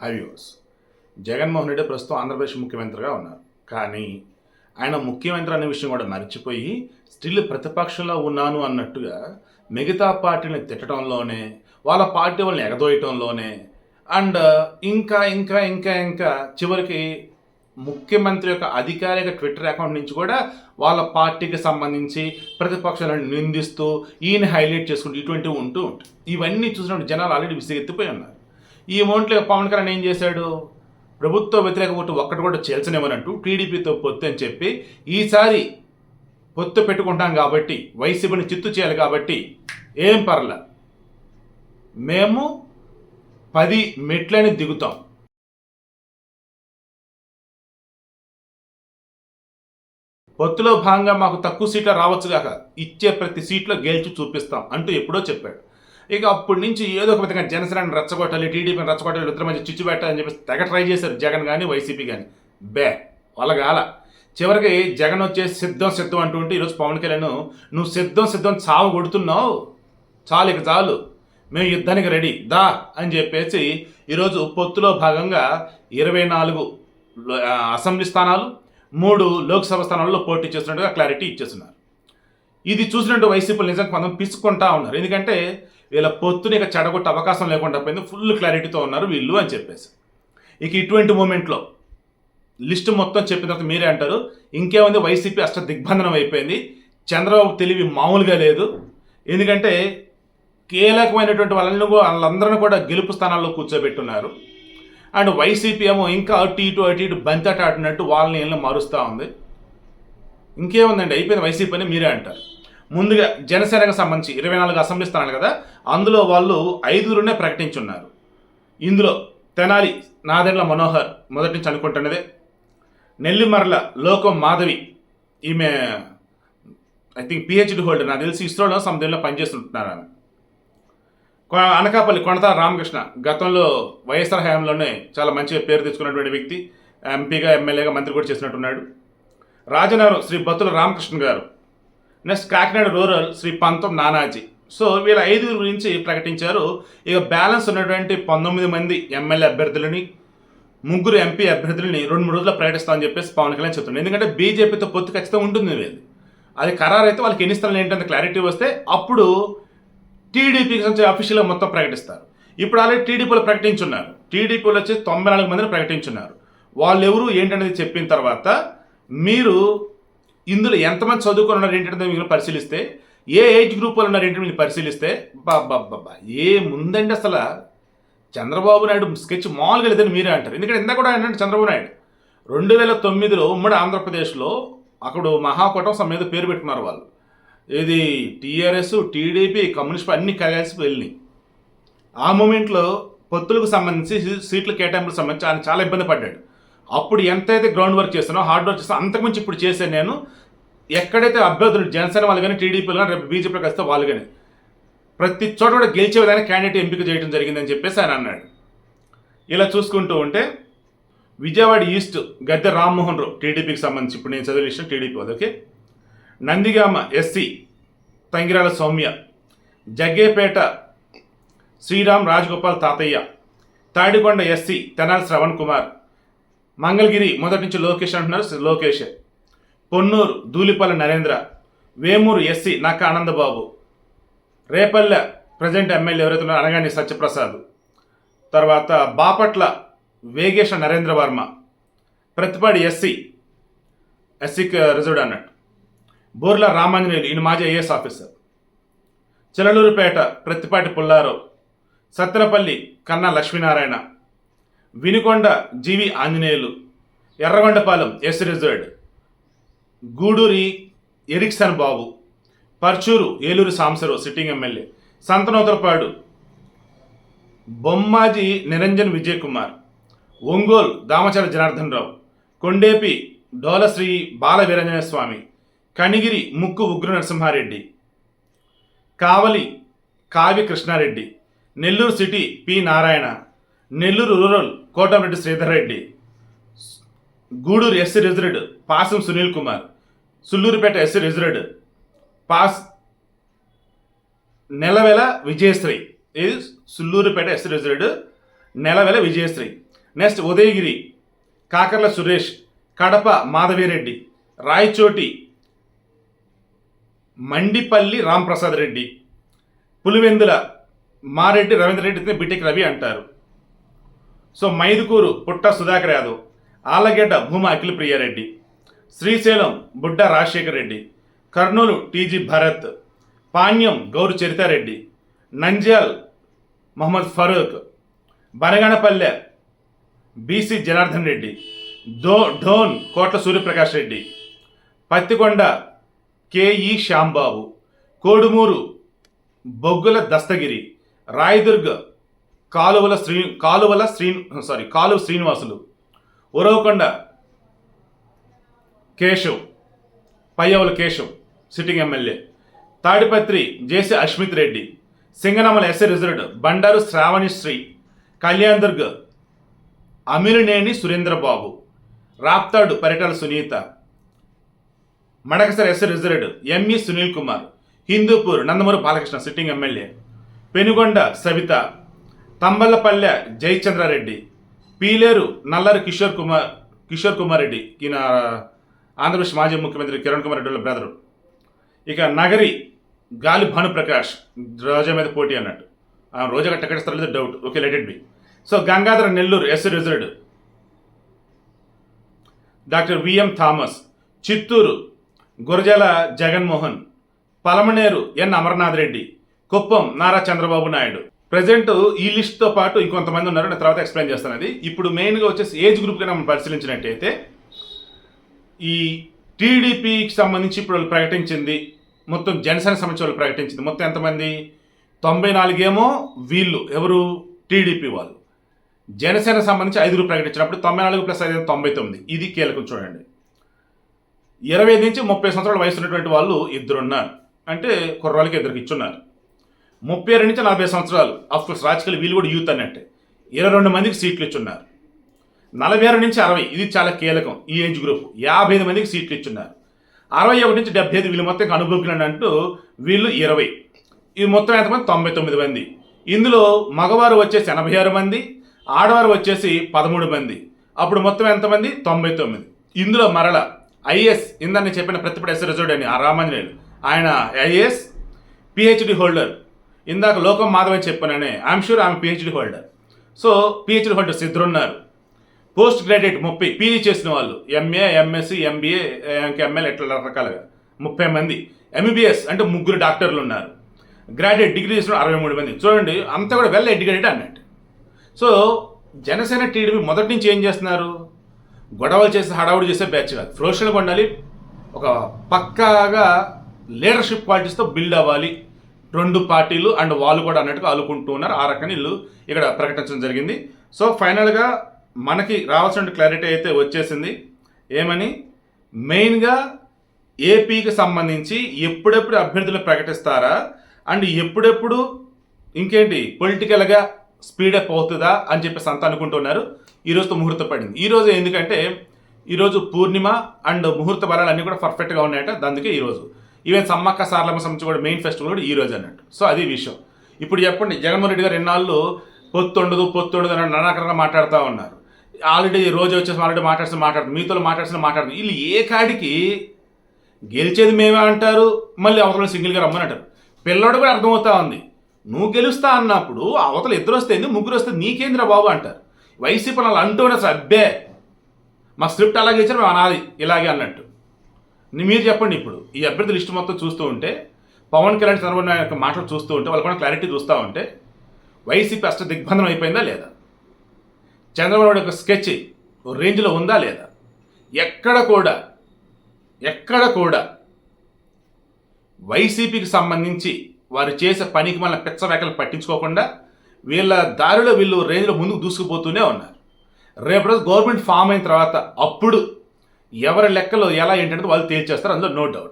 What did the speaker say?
హైవ్యూస్ జగన్మోహన్ రెడ్డి ప్రస్తుతం ఆంధ్రప్రదేశ్ ముఖ్యమంత్రిగా ఉన్నారు. కానీ ఆయన ముఖ్యమంత్రి అనే విషయం కూడా మర్చిపోయి స్టిల్ ప్రతిపక్షంలో ఉన్నాను అన్నట్టుగా మిగతా పార్టీని తిట్టడంలోనే వాళ్ళ పార్టీ వాళ్ళని ఎగదోయటంలోనే అండ్ ఇంకా ఇంకా ఇంకా ఇంకా చివరికి ముఖ్యమంత్రి యొక్క అధికారిక ట్విట్టర్ అకౌంట్ నుంచి కూడా వాళ్ళ పార్టీకి సంబంధించి ప్రతిపక్షాలను నిందిస్తూ ఈయన హైలైట్ చేసుకుంటూ ఇటువంటివి ఉంటూ ఉంటాయి ఇవన్నీ చూసినప్పుడు జనాలు ఆల్రెడీ విసిగెత్తిపోయి ఉన్నారు. ఈ మౌంట్లో పవన్ కళ్యాణ్ ఏం చేశాడు? ప్రభుత్వ వ్యతిరేక ఓటు ఒక్కటి కూడా చేల్చనివ్వనట్టు టీడీపీతో పొత్తు అని చెప్పి ఈసారి పొత్తు పెట్టుకుంటాం కాబట్టి వైసీపీని చిత్తు చేయాలి కాబట్టి ఏం పర్ల. మేము పది మెట్లని దిగుతాం. పొత్తులో భాగంగా మాకు తక్కువ సీట్లు రావచ్చు కాక ఇచ్చే ప్రతి సీట్లో గెలిచి చూపిస్తాం అంటూ ఎప్పుడో చెప్పాడు. ఇక అప్పటి నుంచి ఏదో ఒక విధంగా జనసేనని రెచ్చగొట్టాలి టీడీపీని రెచ్చగొట్టాలి ఇద్దరు మధ్య చిచ్చు పెట్టాలని చెప్పి తెగ ట్రై చేశారు జగన్ కానీ వైసీపీ కానీ బే వాళ్ళగాల చివరికి జగన్ వచ్చేసి సిద్ధం సిద్ధం అంటూ ఉంటే ఈరోజు పవన్ కళ్యాణ్ నువ్వు సిద్ధం సిద్ధం చావు కొడుతున్నావు. చాలు ఇక చాలు. మేము యుద్ధానికి రెడీ. దా అని చెప్పేసి ఈరోజు పొత్తులో భాగంగా ఇరవై నాలుగు అసెంబ్లీ స్థానాలు మూడు లోక్సభ స్థానాల్లో పోటీ చేస్తున్నట్టుగా క్లారిటీ ఇచ్చేస్తున్నారు. ఇది చూసినట్టు వైసీపీ నిజంగా మనం పిసుకుంటా ఉన్నారు. ఎందుకంటే వీళ్ళ పొత్తుని ఇక చెడగొట్టే అవకాశం లేకుండా పోయింది. ఫుల్ క్లారిటీతో ఉన్నారు వీళ్ళు అని చెప్పేసి. ఇక ఇటువంటి మూమెంట్లో లిస్ట్ మొత్తం చెప్పిన తర్వాత మీరే అంటారు ఇంకేముంది? వైసీపీ అష్ట దిగ్బంధనం అయిపోయింది. చంద్రబాబు తెలివి మామూలుగా లేదు. ఎందుకంటే కీలకమైనటువంటి వాళ్ళని కూ- వాళ్ళందరినీ కూడా గెలుపు స్థానాల్లో కూర్చోబెట్టున్నారు. అండ్ వైసీపీ ఏమో ఇంకా అటు ఇటు అటు ఇటు బంతట ఆడినట్టు వాళ్ళని వీళ్ళని మారుస్తూ ఉంది. ఇంకేముందండి? అయిపోయింది వైసీపీ అని మీరే అంటారు. ముందుగా జనసేనకు సంబంధించి ఇరవై నాలుగు అసెంబ్లీ స్థానాలు కదా అందులో వాళ్ళు ఐదుగురునే ప్రకటించున్నారు. ఇందులో తెనాలి నాదెండ్ల మనోహర్ మొదటి నుంచి అనుకుంటున్నదే. నెల్లిమర్ల లోకం మాధవి ఈమె ఐ థింక్ పిహెచ్డి హోల్డర్ నాకు తెలిసి ఇస్రోలో సంథింగ్లో పనిచేస్తుంటున్నారు ఆమె. కొ- అనకాపల్లి కొనత రామకృష్ణ గతంలో వైఎస్ఆర్ హయాంలోనే చాలా మంచిగా పేరు తెచ్చుకున్నటువంటి వ్యక్తి ఎంపీగా ఎమ్మెల్యేగా మంత్రి కూడా చేసినట్టున్నాడు. రాజనగరం శ్రీ బత్తుల రామకృష్ణ గారు నెక్స్ట్ కాకినాడ రూరల్ శ్రీ పంతం నానాజీ. సో వీళ్ళ ఐదుగురు గురించి ప్రకటించారు. ఇక బ్యాలెన్స్ ఉన్నటువంటి పంతొమ్మిది మంది ఎమ్మెల్యే అభ్యర్థులని ముగ్గురు ఎంపీ అభ్యర్థులని రెండు మూడు రోజుల్లో ప్రకటిస్తామని చెప్పేసి పవన్ కళ్యాణ్ చెప్తున్నాడు ఎందుకంటే బీజేపీతో పొత్తు ఖచ్చితంగా ఉంటుంది వీళ్ళది. అది ఖరారు అయితే వాళ్ళకి ఎన్ని స్థలం ఏంటంత క్లారిటీ వస్తే అప్పుడు టీడీపీకి సంబంధించి అఫీషియల్గా మొత్తం ప్రకటిస్తారు. ఇప్పుడు ఆల్రెడీ టీడీపీలో ప్రకటించున్నారు. టీడీపీలో వచ్చి తొంభై నాలుగు మందిని ప్రకటించున్నారు. వాళ్ళు ఎవరు ఏంటనేది చెప్పిన తర్వాత మీరు ఇందులో ఎంతమంది చదువుకొని ఉన్నారు ఏంటంటే మీరు పరిశీలిస్తే ఏ ఏజ్ గ్రూప్ వాళ్ళు ఉన్నారు ఏంటంటే మీరు పరిశీలిస్తే బాబా ఏ ముందండి అసలు? చంద్రబాబు నాయుడు స్కెచ్ మామూలుగా లేదని మీరే అంటారు. ఎందుకంటే ఇంత కూడా ఏంటంటే చంద్రబాబు నాయుడు. రెండు వేల తొమ్మిదిలో ఉమ్మడి ఆంధ్రప్రదేశ్లో అక్కడ మహాకూటం సమ మీద పేరు పెట్టుకున్నారు వాళ్ళు. ఇది టీఆర్ఎస్ టీడీపీ కమ్యూనిస్ట్ అన్ని కలిసి వెళ్ళినాయి. ఆ మూమెంట్లో పొత్తులకు సంబంధించి సీట్లు కేటాయింపులకు సంబంధించి ఆయన చాలా ఇబ్బంది పడ్డాడు. అప్పుడు ఎంతైతే గ్రౌండ్ వర్క్ చేస్తానో హార్డ్ వర్క్ చేస్తానో అంతకుమించి ఇప్పుడు చేశాను నేను ఎక్కడైతే అభ్యర్థులు జనసేన వాళ్ళు కానీ టీడీపీలు కానీ రేపు బీజేపీకి వస్తే వాళ్ళు కానీ ప్రతి చోట కూడా గెలిచే విధంగా క్యాండిడేట్ ఎంపిక చేయడం జరిగిందని చెప్పేసి ఆయన అన్నాడు. ఇలా చూసుకుంటూ ఉంటే విజయవాడ ఈస్ట్ గద్దె రామ్మోహన్ రావు టీడీపీకి సంబంధించి ఇప్పుడు నేను చదివిన విషయం టీడీపీ వాళ్ళు okay? Nandigama SC Thangirala Soumya Jaggayyapeta Sriram Rajagopal Tatayya Tadikonda SC Tenali Shravan Kumar Mangalagiri మొదటి నుంచి లోకేష్ అంటున్నారు Lokesh. Ponnur Dhulipalla Narendra. Vemuru SC Nakka Anandababu. Repalle present MLA ఎవరైతే ఉన్నారో అనగాని సత్యప్రసాద్. తర్వాత బాపట్ల వేగేశ నరేంద్ర వర్మ ప్రతిపాడి ఎస్సీ. ఎస్సీకి రిజర్వ్డ్ అన్నట్టు. బోర్ల రామాంజనేయులు ఈయన మాజీ IAS officer. Chilakaluripet Prathipati Pullarao. Sattenapalli Kanna Lakshminarayana. Vinukonda G V Anjaneyulu Yerragondapalem S reserved Guduri Erickson Babu Parchur Eluri Sambasivarao sitting MLA Santhanuthalapadu Bommaji Niranjan Vijay Kumar Ongole Damacharla Janardhan Rao Kondapi Dolasri Bala Veeranjaneya Swamy Kanigiri Mukku Ugra Narasimhareddy Kavali Kavya Krishnareddy Nellore city P Narayana Nellore rural Kotamreddy Sridhar Reddy Gudur SC reserved Pasam Sunil Kumar Sullurpeta SC reserved pass Nelavala Vijayasri ఇది Sullurpeta SC reserved Nelavala Vijayasri. Next Udayagiri Kakarla Suresh Kadapa Madhavireddy Rayachoti Mandipalli Ramprasad Reddy Pulivendula Mareddy Ravindra Reddy B Tech Ravi అంటారు. So Mydukur పుట్ట Sudhakar Yadav Allagadda Bhuma Akhila Priyareddy Srisailam Budda Rajasekhar Reddy Kurnool T G Bharath Panyam Gowru Charitareddy Nandyal Mohammed Farooq Banaganapalle BC Janardhan Reddy though Dhone Kotla Suryaprakash Reddy Pattikonda K E Shyambabu Kodumur Bogula Dastagiri Rayadurg Kaluva Sri Kaluva Sri sorry Kaluva Srinivasulu. Uravakonda Keshav Payyavula Keshav sitting MLA Tadipatri J C Ashmit Reddy Singanamala S A reserved Bandaru Sravanisri Kalyan Durg Amilineni Surendrababu Raptadu Paritala Sunitha Madakasira S reserved M E Sunil Kumar Hindupur Nandamuri Balakrishna sitting MLA Penukonda Savitha Thamballapalle Jayachandrareddy Pileru Nallari Kishore Kumar Kishore Kumar Reddy ఈయన ఆంధ్రప్రదేశ్ మాజీ ముఖ్యమంత్రి కిరణ్ కుమార్ రెడ్డి వాళ్ళ brother ఇక నగరి గాలి భానుప్రకాష్ రోజా మీద పోటీ అన్నట్టు. ఆ రోజా టికెట్ లేదు doubt okay let it be so Gangadhara Nellore S reserved doctor V M Thomas Chittoor Gurajala Jaganmohan Palamaner N Amarnath Reddy Kuppam Nara Chandrababu Naidu. Present ఈ లిస్ట్తో పాటు ఇంకొంతమంది ఉన్నారు నేను తర్వాత ఎక్స్ప్లెయిన్ చేస్తాను. అది ఇప్పుడు మెయిన్గా వచ్చేసి ఏజ్ గ్రూప్ మనం పరిశీలించినట్టయితే ఈ టీడీపీకి సంబంధించి ఇప్పుడు వాళ్ళు ప్రకటించింది మొత్తం జనసేన సంబంధించి వాళ్ళు ప్రకటించింది. మొత్తం ఎంతమంది? తొంభై నాలుగేమో వీళ్ళు. ఎవరు? టీడీపీ వాళ్ళు. జనసేన సంబంధించి ఐదుగురు ప్రకటించినప్పుడు తొంభై నాలుగు ప్లస్ ఐదు తొంభై తొమ్మిది. ఇది కీలకం చూడండి. ఇరవై ఐదు నుంచి ముప్పై సంవత్సరాల వయసు ఉన్నటువంటి వాళ్ళు ఇద్దరు ఉన్నారు అంటే కుర్రాళ్ళకి ఇద్దరికి ఇచ్చున్నారు. ముప్పై రెండు నుంచి నలభై సంవత్సరాలు. కోర్స్ రాజకీయాలు వీళ్ళు కూడా యూత్ అన్నట్టే ఇరవై రెండు మందికి సీట్లు ఇచ్చున్నారు. నలభై ఆరు నుంచి అరవై ఇది చాలా కీలకం ఈ ఏజ్ గ్రూప్ యాభై ఐదు మందికి సీట్లు ఇచ్చున్నారు. అరవై ఒకటి నుంచి డెబ్బై ఐదు వీళ్ళు మొత్తం అనుభవించండి అంటూ వీళ్ళు ఇరవై. ఇది మొత్తం ఎంతమంది? తొంభై తొమ్మిది మంది. ఇందులో మగవారు వచ్చేసి ఎనభై ఆరు మంది ఆడవారు వచ్చేసి పదమూడు మంది. అప్పుడు మొత్తం ఎంతమంది? తొంభై తొమ్మిది. ఇందులో మరల ఐఏఎస్ ఇందని చెప్పిన ప్రతిపడ ఎస్ రిజర్వ్డ్ అని ఆ రామాంజనేయులు. ఆయన ఐఏఎస్ పిహెచ్డి హోల్డర్. ఇందాక లోకం మాధవే చెప్పాననే ఐఎమ్ షూర్ ఆమె PhD holder so PhD holders ఇద్దరు ఉన్నారు పోస్ట్ గ్రాడ్యుయేట్ ముప్పై పీజీ చేసిన వాళ్ళు ఎంఏ ఎంఎస్సి ఎంబీఏ ఎంఎల్ ఇట్లా రకరకాలుగా ముప్పై మంది. ఎంబీబీఎస్ అంటే ముగ్గురు డాక్టర్లు ఉన్నారు. గ్రాడ్యుయేట్ డిగ్రీ చేసిన అరవై మూడు మంది. చూడండి అంతా కూడా వెల్ ఎడ్యుకేటెడ్ అన్నట్టు. సో జనసేన టీడీపీ మొదటి నుంచి ఏం చేస్తున్నారు? గొడవలు చేసి హడావుడి చేసే బ్యాచ్ కాదు. ఫ్రోషన్గా ఉండాలి. ఒక పక్కాగా లీడర్షిప్ క్వాలిటీస్తో బిల్డ్ అవ్వాలి. రెండు పార్టీలు అండ్ వాళ్ళు కూడా అన్నట్టుగా అలుకుంటూ ఉన్నారు. ఆ రకంగా వీళ్ళు ఇక్కడ ప్రకటించడం జరిగింది. సో ఫైనల్గా మనకి రావాల్సిన క్లారిటీ అయితే వచ్చేసింది. ఏమని? మెయిన్గా ఏపీకి సంబంధించి ఎప్పుడెప్పుడు అభ్యర్థులు ప్రకటిస్తారా? అండ్ ఎప్పుడెప్పుడు ఇంకేంటి? పొలిటికల్గా స్పీడప్ అవుతుందా అని చెప్పేసి అంతా అనుకుంటున్నారు ఈరోజుతో ముహూర్తం పడింది. ఈరోజు ఎందుకంటే ఈరోజు పూర్ణిమ అండ్ ముహూర్త బలాలు అన్నీ కూడా పర్ఫెక్ట్గా ఉన్నాయట. అందుకే ఈరోజు ఈవెన్ సమ్మక్క సార్లమ్మ సంబంధించి కూడా మెయిన్ ఫెస్టివల్ కూడా ఈ రోజు అన్నట్టు. సో అది విషయం. ఇప్పుడు చెప్పండి జగన్మోహన్ రెడ్డి గారు ఎన్నాళ్ళు పొత్తు ఉండదు పొత్తు ఉండదు అని నానాకరంగా మాట్లాడుతూ ఉన్నారు. ఆల్రెడీ రోజు వచ్చేసి ఆల్రెడీ మాట్లాడుతూ మాట్లాడుతుంది మీతో మాట్లాడుతూ మాట్లాడుతుంది వీళ్ళు ఏ కాడికి గెలిచేది మేమే అంటారు మళ్ళీ అవతల సింగిల్గా రమ్మని అంటారు. పిల్లడు కూడా అర్థమవుతా ఉంది. నువ్వు గెలుస్తా అన్నప్పుడు అవతల ఇద్దరు వస్తే ముగ్గురు వస్తే నీకేంద్ర బాబు అంటారు. వైసీపీ వాళ్ళు అంటూనే సబ్బే మా స్క్రిప్ట్ అలాగే ఇచ్చారు మేము అనాలి ఇలాగే అన్నట్టు. మీరు చెప్పండి ఇప్పుడు. ఈ అభ్యర్థి లిస్ట్ మొత్తం చూస్తూ ఉంటే పవన్ కళ్యాణ్ చంద్రబాబు నాయుడు యొక్క మాటలు చూస్తూ ఉంటే వాళ్ళు కూడా క్లారిటీ చూస్తూ ఉంటే వైసీపీ అష్ట దిగ్బంధనం అయిపోయిందా లేదా? చంద్రబాబు నాయుడు యొక్క స్కెచ్ రేంజ్లో ఉందా లేదా? ఎక్కడ కూడా ఎక్కడ కూడా వైసీపీకి సంబంధించి వారు చేసే పనికి మన పిచ్చవేకలు పట్టించుకోకుండా వీళ్ళ దారిలో వీళ్ళు రేంజ్లో ముందుకు దూసుకుపోతూనే ఉన్నారు. రేపు రోజు గవర్నమెంట్ ఫామ్ అయిన తర్వాత అప్పుడు ఎవరి లెక్కలో ఎలా ఏంటంటే వాళ్ళు తేల్చేస్తారు అందులో నో డౌట్.